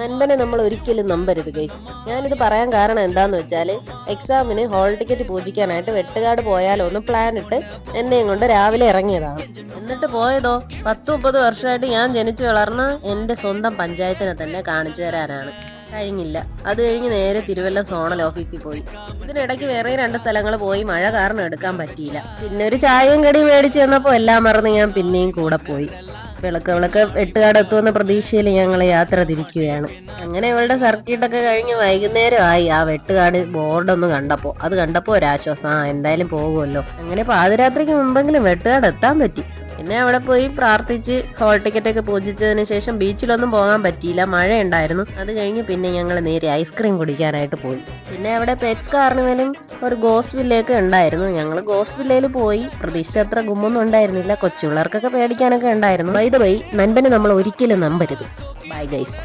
നൻപനെ നമ്മൾ ഒരിക്കലും നമ്പരുത് ഗൈസ്. ഞാനിത് പറയാൻ കാരണം എന്താന്ന് വെച്ചാൽ എക്സാമിന് ഹോൾ ടിക്കറ്റ് പൂജിക്കാനായിട്ട് വെട്ടുകാട് പോയാലോ ഒന്ന് പ്ലാൻ ഇട്ട് എന്നെയും കൊണ്ട് രാവിലെ ഇറങ്ങിയതാണ്. എന്നിട്ട് പോയതോ പത്ത് മുപ്പത് വർഷമായിട്ട് ഞാൻ ജനിച്ചു വളർന്ന എന്റെ സ്വന്തം പഞ്ചായത്തിനെ തന്നെ കാണിച്ചു തരാനാണ്. കഴിഞ്ഞില്ല. അത് കഴിഞ്ഞ് നേരെ തിരുവല്ല സോണൽ ഓഫീസിൽ പോയി. ഇതിനിടയ്ക്ക് വേറെ രണ്ട് സ്ഥലങ്ങൾ പോയി മഴ കാരണം എടുക്കാൻ പറ്റിയില്ല. പിന്നെ ഒരു ചായയും കടിയും മേടിച്ചു തന്നപ്പോൾ എല്ലാം മറന്ന് ഞാൻ പിന്നെയും കൂടെ പോയി. വിളക്ക് വിളക്ക് എട്ടുകാട് എത്തുമെന്ന പ്രതീക്ഷയിൽ ഞങ്ങൾ യാത്ര തിരിക്കുകയാണ്. അങ്ങനെ ഇവളുടെ സർക്കിട്ടൊക്കെ കഴിഞ്ഞ് വൈകുന്നേരമായി ആ വെട്ടുകാട് ബോർഡൊന്ന് കണ്ടപ്പോൾ. അത് കണ്ടപ്പോൾ ഒരാശ്വാസം ആ എന്തായാലും പോകുമല്ലോ. അങ്ങനെ പാതിരാത്രിക്ക് മുമ്പെങ്കിലും വെട്ടുകാട് എത്താൻ പറ്റി. പിന്നെ അവിടെ പോയി പ്രാർത്ഥിച്ച് ഹോൾ ടിക്കറ്റ് ഒക്കെ പൂജിച്ചതിന് ശേഷം ബീച്ചിലൊന്നും പോകാൻ പറ്റിയില്ല. മഴ ഉണ്ടായിരുന്നു അത് കഴിഞ്ഞ് പിന്നെ ഞങ്ങൾ നേരെ ഐസ്ക്രീം കുടിക്കാനായിട്ട് പോയി. പിന്നെ അവിടെ പെറ്റ്സ് കാർണിവലും ഒരു ഗോസ് വില്ലയൊക്കെ ഉണ്ടായിരുന്നു. ഞങ്ങൾ ഗോസ് വില്ലയിൽ പോയി. പ്രതീക്ഷ അത്ര ഗുമ്മൊന്നും ഉണ്ടായിരുന്നില്ല. കൊച്ചു പിള്ളേർക്കൊക്കെ പേടിക്കാനൊക്കെ ഉണ്ടായിരുന്നു. വൈദ വൈ നൻപനെ നമ്മൾ ഒരിക്കലും നമ്പരുത്. Bye guys